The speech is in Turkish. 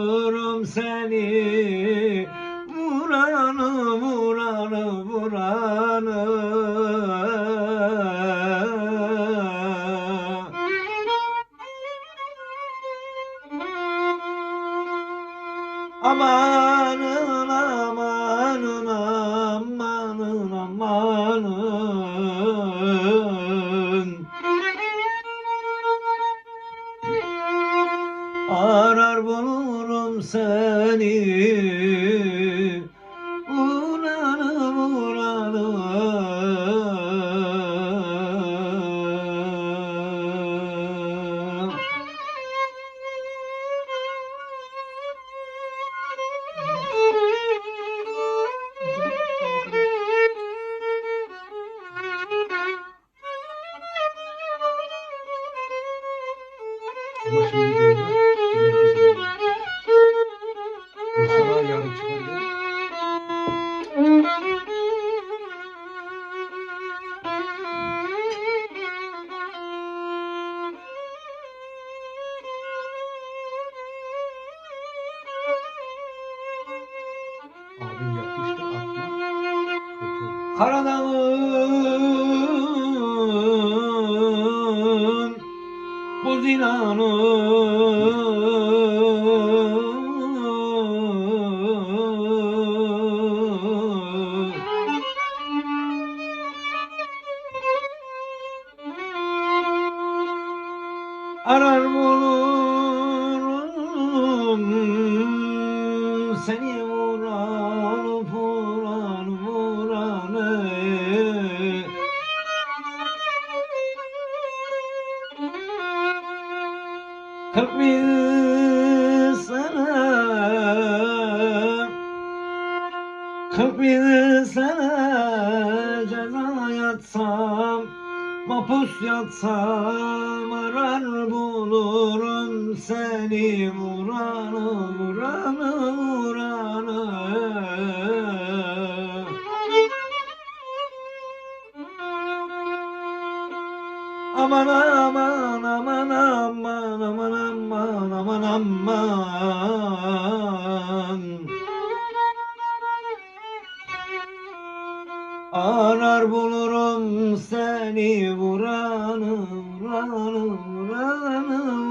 Vururum seni vuranı vuranı vuranı Amanın Arar bulurum seni. Vuranı vuranı Ama Karadağ'ın bu zinanı Arar bulurum seni bin sene Kırk bin sene ceza yatsam Mapus yatsam arar bulurum seni vuranı vuranı vuranı. Aman aman aman aman aman Arar bulurum seni vuranı vuranı vuranı